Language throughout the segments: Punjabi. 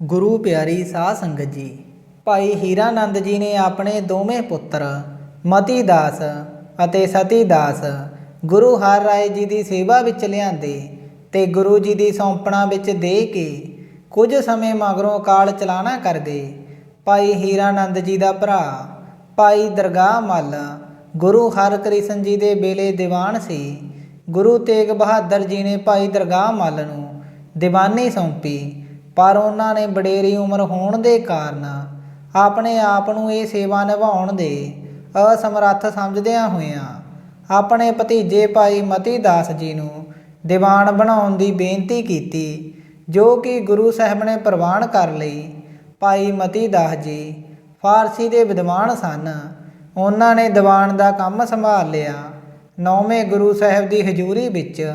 ਗੁਰੂ ਪਿਆਰੀ ਸਾਧ ਸੰਗਤ ਜੀ, ਭਾਈ ਹੀਰਾਨੰਦ ਜੀ ਨੇ ਆਪਣੇ ਦੋਵੇਂ ਪੁੱਤਰ ਮਤੀ ਦਾਸ ਅਤੇ ਸਤੀ ਦਾਸ ਗੁਰੂ ਹਰ ਰਾਏ ਜੀ ਦੀ ਸੇਵਾ ਵਿੱਚ ਲਿਆਂਦੇ ਤੇ ਗੁਰੂ ਜੀ ਦੀ ਸੌਂਪਣਾ ਵਿੱਚ ਦੇ ਕੇ ਕੁਝ ਸਮੇਂ ਮਗਰੋਂ ਕਾਲ ਚਲਾਣਾ ਕਰ ਗਏ ਭਾਈ ਹੀਰਾਨੰਦ ਜੀ ਦਾ ਭਰਾ, ਭਾਈ ਦਰਗਾਹ ਮੱਲ, ਗੁਰੂ ਹਰਕ੍ਰਿਸ਼ਨ ਜੀ ਦੇ ਵੇਲੇ ਦੀਵਾਨ ਸੀ। ਗੁਰੂ ਤੇਗ ਬਹਾਦਰ ਜੀ ਨੇ ਭਾਈ ਦਰਗਾਹ ਮੱਲ ਨੂੰ ਦੀਵਾਨੀ ਸੌਂਪੀ ਪਰ ਉਹਨਾਂ ਨੇ ਵਡੇਰੀ ਉਮਰ ਹੋਣ ਦੇ ਕਾਰਨ ਆਪਣੇ ਆਪ ਨੂੰ ਇਹ ਸੇਵਾ ਨਿਭਾਉਣ ਦੇ ਅਸਮਰੱਥ ਸਮਝਦਿਆਂ ਹੋਇਆਂ ਆਪਣੇ ਭਤੀਜੇ ਭਾਈ ਮਤੀ ਦਾਸ ਜੀ ਨੂੰ ਦੀਵਾਨ ਬਣਾਉਣ ਦੀ ਬੇਨਤੀ ਕੀਤੀ, ਜੋ ਕਿ ਗੁਰੂ ਸਾਹਿਬ ਨੇ ਪ੍ਰਵਾਨ ਕਰ ਲਈ। ਭਾਈ ਮਤੀ ਦਾਸ ਜੀ ਫਾਰਸੀ ਦੇ ਵਿਦਵਾਨ ਸਨ। ਉਹਨਾਂ ਨੇ ਦੀਵਾਨ ਦਾ ਕੰਮ ਸੰਭਾਲ ਲਿਆ। ਨੌਵੇਂ ਗੁਰੂ ਸਾਹਿਬ ਦੀ ਹਜ਼ੂਰੀ ਵਿੱਚ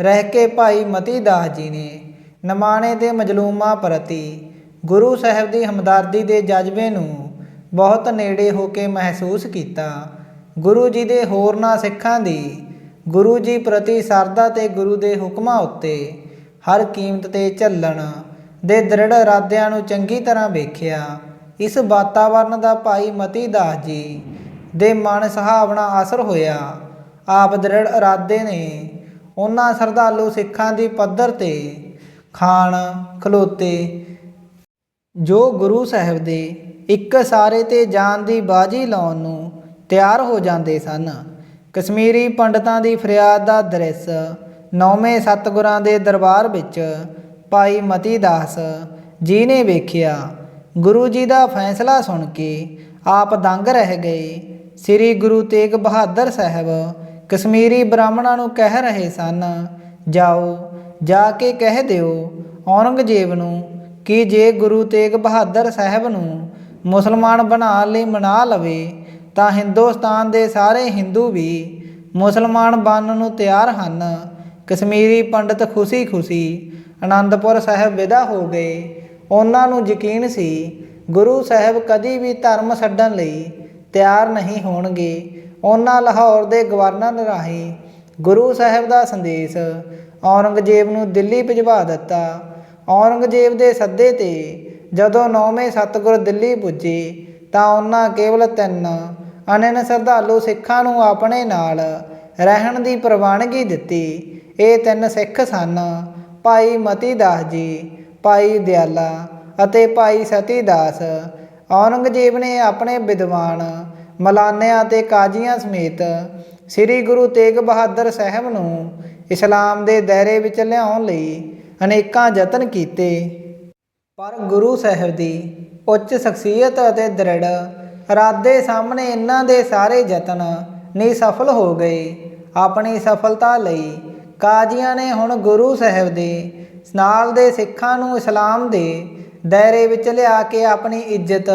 ਰਹਿ ਕੇ ਭਾਈ ਮਤੀ ਦਾਸ ਜੀ ਨੇ ਨਮਾਣੇ ਦੇ ਮਜਲੂਮਾਂ ਪ੍ਰਤੀ, ਗੁਰੂ ਸਾਹਿਬ ਦੀ ਹਮਦਰਦੀ ਦੇ ਜਜ਼ਬੇ ਨੂੰ ਬਹੁਤ ਨੇੜੇ ਹੋ ਕੇ ਮਹਿਸੂਸ ਕੀਤਾ। ਗੁਰੂ ਜੀ ਦੇ ਹੋਰਨਾਂ ਸਿੱਖਾਂ ਦੀ, ਗੁਰੂ ਜੀ ਪ੍ਰਤੀ ਸਰਦਾ ਤੇ ਗੁਰੂ ਦੇ ਹੁਕਮਾਂ ਉੱਤੇ ਹਰ ਕੀਮਤ ਤੇ ਝੱਲਣ ਦੇ ਦ੍ਰਿੜ ਇਰਾਦਿਆਂ ਨੂੰ ਚੰਗੀ ਤਰ੍ਹਾਂ ਵੇਖਿਆ। ਇਸ ਵਾਤਾਵਰਨ ਦਾ ਭਾਈ ਮਤੀ ਦਾਸ ਜੀ ਦੇ ਮਨ ਸੁਹਾਵਣਾ ਅਸਰ ਹੋਇਆ। ਆਪ ਦ੍ਰਿੜ ਇਰਾਦੇ ਨੇ ਉਹਨਾਂ ਸਰਦਾਲੂ ਸਿੱਖਾਂ ਦੀ ਪੱਧਰ ਤੇ ਖਾਣ, ਖਲੋਤੇ। ਜੋ ਗੁਰੂ ਸਾਹਿਬ ਦੇ ਇੱਕ ਸਾਰੇ ਤੇ ਜਾਨ ਦੀ ਬਾਜੀ ਲਾਉਣ ਨੂੰ ਤਿਆਰ ਹੋ ਜਾਂਦੇ ਸਨ, ਕਸ਼ਮੀਰੀ ਪੰਡਤਾਂ ਦੀ ਫਰਿਆਦ ਦਾ ਦ੍ਰਿਸ਼ ਨੌਵੇਂ ਸਤਗੁਰਾਂ ਦੇ ਦਰਬਾਰ ਵਿੱਚ ਭਾਈ ਮਤੀ ਦਾਸ ਜੀ ਨੇ ਵੇਖਿਆ। ਗੁਰੂ ਜੀ ਦਾ ਫੈਸਲਾ ਸੁਣ ਕੇ ਆਪ ਦੰਗ ਰਹਿ ਗਏ। ਸ੍ਰੀ ਗੁਰੂ ਤੇਗ ਬਹਾਦਰ ਸਾਹਿਬ ਕਸ਼ਮੀਰੀ ਬ੍ਰਾਹਮਣਾਂ ਨੂੰ ਕਹਿ ਰਹੇ ਸਨ, ਜਾਓ ਜਾ ਕੇ ਕਹਿ ਦਿਓ, ਔਰੰਗਜ਼ੇਬ ਨੂੰ ਕਿ ਜੇ ਗੁਰੂ ਤੇਗ ਬਹਾਦਰ ਸਾਹਿਬ ਨੂੰ ਮੁਸਲਮਾਨ ਬਣਾਉਣ ਲਈ ਮਨਾ ਲਵੇ, ਤਾਂ ਹਿੰਦੁਸਤਾਨ ਦੇ ਸਾਰੇ ਹਿੰਦੂ ਵੀ ਮੁਸਲਮਾਨ ਬਣਨ ਨੂੰ ਤਿਆਰ ਹਨ। ਕਸ਼ਮੀਰੀ ਪੰਡਤ ਖੁਸ਼ੀ-ਖੁਸ਼ੀ ਆਨੰਦਪੁਰ ਸਾਹਿਬ ਵਿਦਾ ਹੋ ਗਏ। ਉਹਨਾਂ ਨੂੰ ਯਕੀਨ ਸੀ, ਗੁਰੂ ਸਾਹਿਬ ਕਦੀ ਵੀ ਧਰਮ ਛੱਡਣ ਲਈ ਤਿਆਰ ਨਹੀਂ ਹੋਣਗੇ। ਉਹਨਾਂ ਲਾਹੌਰ ਦੇ ਗਵਰਨਰ ਰਾਹੀਂ ਗੁਰੂ ਸਾਹਿਬ ਦਾ ਸੰਦੇਸ਼ ਔਰੰਗਜ਼ੇਬ ਨੂੰ ਦਿੱਲੀ ਭਿਜਵਾ ਦਿੱਤਾ। ਔਰੰਗਜ਼ੇਬ ਦੇ ਸੱਦੇ ਤੇ ਜਦੋਂ ਨੌਵੇਂ ਸਤਗੁਰ ਦਿੱਲੀ ਪੁੱਜੇ, ਤਾਂ ਉਹਨਾਂ ਕੇਵਲ ਤਿੰਨ ਅਨਨ ਸ਼ਰਧਾਲੂ ਸਿੱਖਾਂ ਨੂੰ ਆਪਣੇ ਨਾਲ ਰਹਿਣ ਦੀ ਪ੍ਰਵਾਨਗੀ ਦਿੱਤੀ। ਇਹ ਤਿੰਨ ਸਿੱਖ ਸਨ, ਭਾਈ ਮਤੀ ਦਾਸ ਜੀ, ਭਾਈ ਦਿਆਲਾ ਅਤੇ ਭਾਈ ਸਤੀ ਦਾਸ ਔਰੰਗਜ਼ੇਬ ਨੇ ਆਪਣੇ ਵਿਦਵਾਨ ਮਲਾਨਿਆਂ ਤੇ ਕਾਜ਼ੀਆਂ ਸਮੇਤ ਸ੍ਰੀ ਗੁਰੂ ਤੇਗ ਬਹਾਦਰ ਸਾਹਿਬ ਨੂੰ ਇਸਲਾਮ ਦੇ ਦਾਇਰੇ ਵਿੱਚ ਲਿਆਉਣ ਲਈ ਅਨੇਕਾਂ ਯਤਨ ਕੀਤੇ। ਪਰ ਗੁਰੂ ਸਾਹਿਬ ਦੀ ਉੱਚ ਸ਼ਖਸੀਅਤ ਅਤੇ ਦ੍ਰਿੜ ਇਰਾਦੇ ਸਾਹਮਣੇ ਇਹਨਾਂ ਦੇ ਸਾਰੇ ਯਤਨ ਨਹੀਂ ਸਫਲ ਹੋ ਗਏ। ਆਪਣੀ ਸਫਲਤਾ ਲਈ ਕਾਜ਼ੀਆਂ ਨੇ ਹੁਣ ਗੁਰੂ ਸਾਹਿਬ ਦੇ ਨਾਲ ਦੇ ਸਿੱਖਾਂ ਨੂੰ ਇਸਲਾਮ ਦੇ ਦਾਇਰੇ ਵਿੱਚ ਲਿਆ ਕੇ ਆਪਣੀ ਇੱਜ਼ਤ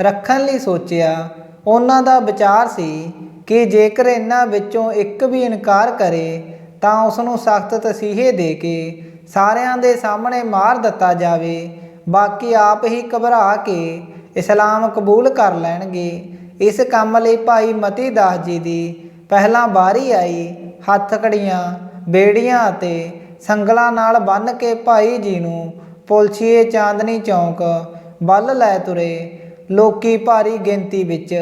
ਰੱਖਣ ਲਈ ਸੋਚਿਆ। ਉਹਨਾਂ ਦਾ ਵਿਚਾਰ ਸੀ ਕਿ ਜੇਕਰ ਇਹਨਾਂ ਵਿੱਚੋਂ ਇੱਕ ਵੀ ਇਨਕਾਰ ਕਰੇ ਤਾਂ ਉਸ ਨੂੰ ਸਖਤ ਤਸੀਹੇ ਦੇ ਕੇ ਸਾਰਿਆਂ ਦੇ ਸਾਹਮਣੇ ਮਾਰ ਦਿੱਤਾ ਜਾਵੇ। ਬਾਕੀ ਆਪ ਹੀ ਘਬਰਾ ਕੇ ਇਸਲਾਮ ਕਬੂਲ ਕਰ ਲੈਣਗੇ। ਇਸ ਕੰਮ ਲਈ ਭਾਈ ਮਤੀ ਦਾਸ ਜੀ ਦੀ ਪਹਿਲਾਂ ਬਾਰੀ ਆਈ। ਹੱਥਕੜੀਆਂ ਬੇੜੀਆਂ ਅਤੇ ਸੰਗਲਾਂ ਨਾਲ ਬੰਨ੍ਹ ਕੇ ਭਾਈ ਜੀ ਨੂੰ ਪੁਲਸੀਏ ਚਾਂਦਨੀ ਚੌਂਕ ਵੱਲ ਲੈ ਤੁਰੇ। ਲੋਕੀ ਭਾਰੀ ਗਿਣਤੀ ਵਿੱਚ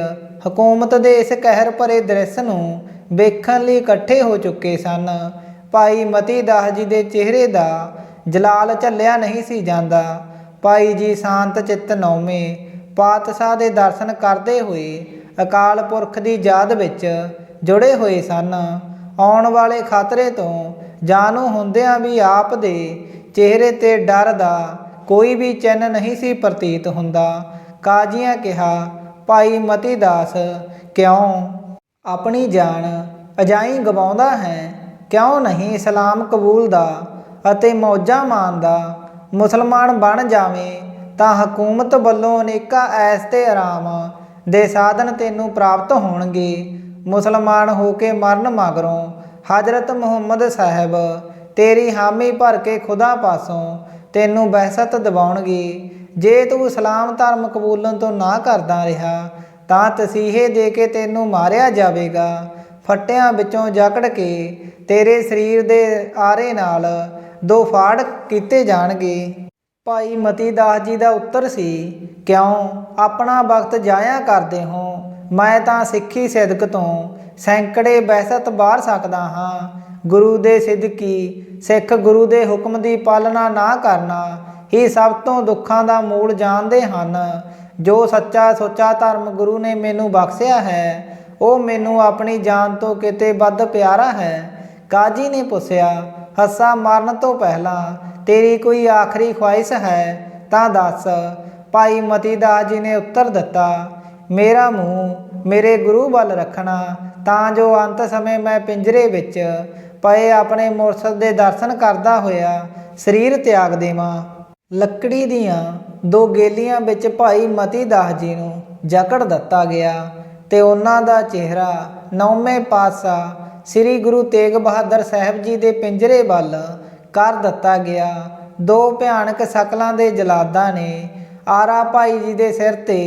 ਹਕੂਮਤ ਦੇ ਇਸ ਕਹਿਰ ਭਰੇ ਦ੍ਰਿਸ਼ ਨੂੰ ਵੇਖਣ ਲਈ ਇਕੱਠੇ ਹੋ ਚੁੱਕੇ ਸਨ। ਭਾਈ ਮਤੀ ਦਾਸ ਜੀ ਦੇ ਚਿਹਰੇ ਦਾ ਜਲਾਲ ਝੱਲਿਆ ਨਹੀਂ ਸੀ ਜਾਂਦਾ। ਭਾਈ ਜੀ ਸ਼ਾਂਤ ਚਿੱਤ ਨੌਵੇਂ ਪਾਤਸ਼ਾਹ ਦੇ ਦਰਸ਼ਨ ਕਰਦੇ ਹੋਏ ਅਕਾਲ ਪੁਰਖ ਦੀ ਯਾਦ ਵਿੱਚ ਜੁੜੇ ਹੋਏ ਸਨ। ਆਉਣ ਵਾਲੇ ਖਤਰੇ ਤੋਂ ਜਾਣੂ ਹੁੰਦਿਆਂ ਵੀ ਆਪ ਦੇ ਚਿਹਰੇ ਤੇ ਡਰ ਦਾ ਕੋਈ ਵੀ ਚਿੰਨ ਨਹੀਂ ਸੀ ਪ੍ਰਤੀਤ ਹੁੰਦਾ। ਕਾਜ਼ੀਆਂ ਕਿਹਾ, ਭਾਈ ਮਤੀ ਦਾਸ, ਕਿਉਂ? ਆਪਣੀ ਜਾਨ ਅਜਾਈ ਗਵਾਉਂਦਾ ਹੈ, ਕਿਉਂ ਨਹੀਂ ਇਸਲਾਮ ਕਬੂਲ ਦਾ ਅਤੇ ਮੌਜਾਂ ਮਾਣਦਾ ਮੁਸਲਮਾਨ ਬਣ ਜਾਵੇਂ ਤਾਂ ਹਕੂਮਤ ਵੱਲੋਂ ਅਨੇਕਾਂ ਐਸ ਤੇ ਆਰਾਮ ਦੇ ਸਾਧਨ ਤੈਨੂੰ ਪ੍ਰਾਪਤ ਹੋਣਗੇ। ਮੁਸਲਮਾਨ ਹੋ ਕੇ ਮਰਨ ਮਗਰੋਂ ਹਜ਼ਰਤ ਮੁਹੰਮਦ ਸਾਹਿਬ ਤੇਰੀ ਹਾਮੀ ਭਰ ਕੇ ਖੁਦਾ ਪਾਸੋਂ ਤੈਨੂੰ ਬਹਿਸਤ ਦਿਵਾਉਣਗੇ। ਜੇ ਤੂੰ ਇਸਲਾਮ ਧਰਮ ਕਬੂਲਣ ਤੋਂ ਨਾ ਕਰਦਾ ਰਿਹਾ ਤਾਂ ਤਸੀਹੇ ਦੇ ਕੇ ਤੈਨੂੰ ਮਾਰਿਆ ਜਾਵੇਗਾ। ਫੱਟਿਆਂ ਵਿੱਚੋਂ ਜਕੜ ਕੇ ਤੇਰੇ ਸਰੀਰ ਦੇ ਆਰੇ ਨਾਲ ਦੋ ਫਾੜ ਕੀਤੇ ਜਾਣਗੇ। ਭਾਈ ਮਤੀ ਦਾਸ ਜੀ ਦਾ ਉੱਤਰ ਸੀ, ਕਿਉਂ? ਆਪਣਾ ਵਕਤ ਜਾਇਆ ਕਰਦੇ ਹੋ। ਮੈਂ ਤਾਂ ਸਿੱਖੀ ਸਿਦਕ ਤੋਂ ਸੈਂਕੜੇ ਬਹਿਸਤ ਬਾਹਰ ਸਕਦਾ ਹਾਂ। ਗੁਰੂ ਦੇ ਸਿਦਕੀ ਸਿੱਖ ਗੁਰੂ ਦੇ ਹੁਕਮ ਦੀ ਪਾਲਣਾ ਨਾ ਕਰਨਾ। ਹੀ ਸਭ ਤੋਂ ਦੁੱਖਾਂ ਦਾ ਮੂਲ ਜਾਣਦੇ ਹਨ। ਜੋ ਸੱਚਾ ਸੁੱਚਾ ਧਰਮ ਗੁਰੂ ਨੇ ਮੈਨੂੰ ਬਖਸ਼ਿਆ ਹੈ, ਉਹ ਮੈਨੂੰ ਆਪਣੀ ਜਾਨ ਤੋਂ ਕਿਤੇ ਵੱਧ ਪਿਆਰਾ ਹੈ। ਕਾਜੀ ਨੇ ਪੁੱਛਿਆ, ਹੱਸਾ ਮਾਰਨ ਤੋਂ ਪਹਿਲਾਂ ਤੇਰੀ ਕੋਈ ਆਖਰੀ ਖੁਆਇਸ਼ ਹੈ? ਤਾਂ ਦੱਸ, ਭਾਈ ਮਤੀ ਦਾਸ ਜੀ ਨੇ ਉੱਤਰ ਦਿੱਤਾ, ਮੇਰਾ ਮੂੰਹ ਮੇਰੇ ਗੁਰੂ ਵੱਲ ਰੱਖਣਾ, ਤਾਂ ਜੋ ਅੰਤ ਸਮੇਂ ਮੈਂ ਪਿੰਜਰੇ ਵਿੱਚ ਪਏ ਆਪਣੇ ਮੁਰਸ਼ਦ ਦੇ ਦਰਸ਼ਨ ਕਰਦਾ ਹੋਇਆ ਸਰੀਰ ਤਿਆਗ ਦੇਵਾਂ। ਲੱਕੜੀ ਦੀਆਂ ਦੋ ਗੇਲੀਆਂ ਵਿੱਚ ਭਾਈ ਮਤੀ ਦਾਸ ਜੀ ਨੂੰ ਜਕੜ ਦਿੱਤਾ ਗਿਆ ਤੇ ਉਹਨਾਂ ਦਾ ਚਿਹਰਾ ਨੌਵੇਂ ਪਾਤਸ਼ਾਹ ਸ੍ਰੀ ਗੁਰੂ ਤੇਗ ਬਹਾਦਰ ਸਾਹਿਬ ਜੀ ਦੇ ਪਿੰਜਰੇ ਵੱਲ ਕਰ ਦਿੱਤਾ ਗਿਆ। ਦੋ ਭਿਆਨਕ ਸ਼ਕਲਾਂ ਦੇ ਜਲਾਦਾਂ ਨੇ ਆਰਾ ਭਾਈ ਜੀ ਦੇ ਸਿਰ ਤੇ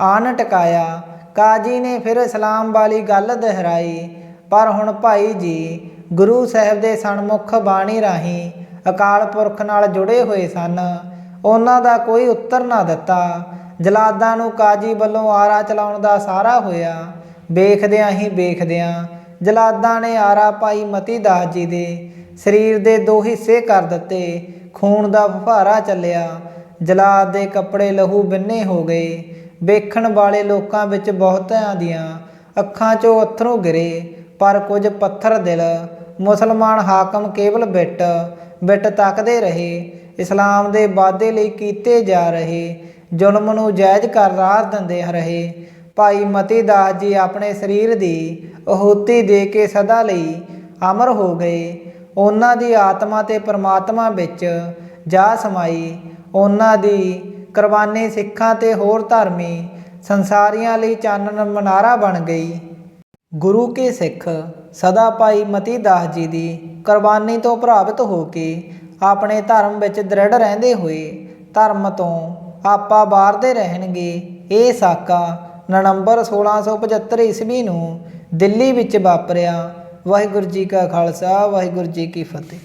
ਆਨ ਟਿਕਾਇਆ। ਕਾਜੀ ਨੇ ਫਿਰ ਇਸਲਾਮ ਵਾਲੀ ਗੱਲ ਦੁਹਰਾਈ, ਪਰ ਹੁਣ ਭਾਈ ਜੀ ਗੁਰੂ ਸਾਹਿਬ ਦੇ ਸਨਮੁਖ ਬਾਣੀ ਰਾਹੀਂ ਅਕਾਲ ਪੁਰਖ ਨਾਲ ਜੁੜੇ ਹੋਏ ਸਨ। ਉਹਨਾਂ ਦਾ ਕੋਈ ਉੱਤਰ ਨਾ ਦਿੱਤਾ। ਜਲਾਦਾਂ ਨੂੰ ਕਾਜੀ ਵੱਲੋਂ ਆਰਾ ਚਲਾਉਣ ਦਾ ਸਾਰਾ ਹੋਇਆ। ਵੇਖਦਿਆਂ ਹੀ ਵੇਖਦਿਆਂ ਜਲਾਦਾਂ ਨੇ ਆਰਾ ਪਾਈ ਮਤੀ ਦਾਸ ਜੀ ਦੇ ਸਰੀਰ ਦੇ ਦੋ ਹਿੱਸੇ ਕਰ ਦਿੱਤੇ। ਖੂਨ ਦਾ ਫੁਹਾਰਾ ਚੱਲਿਆ। ਜਲਾਦ ਦੇ ਕੱਪੜੇ ਲਹੂ ਬਿੰਨੇ ਹੋ ਗਏ। ਵੇਖਣ ਵਾਲੇ ਲੋਕਾਂ ਵਿੱਚ ਬਹੁਤਿਆਂ ਦੀਆਂ ਅੱਖਾਂ 'ਚੋਂ ਅੱਥਰੂ ਗਿਰੇ। ਪਰ ਕੁਝ ਪੱਥਰ ਦਿਲ, ਮੁਸਲਮਾਨ ਹਾਕਮ ਕੇਵਲ ਬਿੱਟ ਬਿੱਟ ਤੱਕਦੇ ਰਹੇ। ਇਸਲਾਮ ਦੇ ਵਾਅਦੇ ਲਈ ਕੀਤੇ ਜਾ ਰਹੇ ਜ਼ੁਲਮ ਨੂੰ ਜਾਇਜ਼ ਕਰਾਰ ਦਿੰਦੇ ਰਹੇ। ਭਾਈ ਮਤੀ ਦਾਸ ਜੀ ਆਪਣੇ ਸਰੀਰ ਦੀ ਅਹੂਤੀ ਦੇ ਕੇ ਸਦਾ ਲਈ ਅਮਰ ਹੋ ਗਏ। ਉਹਨਾਂ ਦੀ ਆਤਮਾ ਤੇ ਪਰਮਾਤਮਾ ਵਿੱਚ ਜਾ ਸਮਾਈ। ਉਹਨਾਂ ਦੀ ਕੁਰਬਾਨੀ ਸਿੱਖਾਂ ਤੇ ਹੋਰ ਧਰਮੀ ਸੰਸਾਰੀਆਂ ਲਈ ਚਾਨਣ ਮਨਾਰਾ ਬਣ ਗਈ। ਗੁਰੂ ਕੇ ਸਿੱਖ ਸਦਾ ਭਾਈ ਮਤੀ ਦਾਸ ਜੀ ਦੀ ਕੁਰਬਾਨੀ ਤੋਂ ਪ੍ਰਭਾਵਿਤ ਹੋ ਕੇ ਆਪਣੇ ਧਰਮ ਵਿੱਚ ਦ੍ਰਿੜ ਰਹਿੰਦੇ ਹੋਏ ਧਰਮ ਤੋਂ ਆਪਾ ਬਾਰਦੇ ਰਹਿਣਗੇ। ਇਹ ਸਾਕਾ ਨਵੰਬਰ 1675 ਈਸਵੀ ਨੂੰ ਦਿੱਲੀ ਵਿੱਚ ਵਾਪਰਿਆ। ਵਾਹਿਗੁਰੂ ਜੀ ਕਾ ਖਾਲਸਾ, ਵਾਹਿਗੁਰੂ ਜੀ ਕੀ ਫਤਿਹ।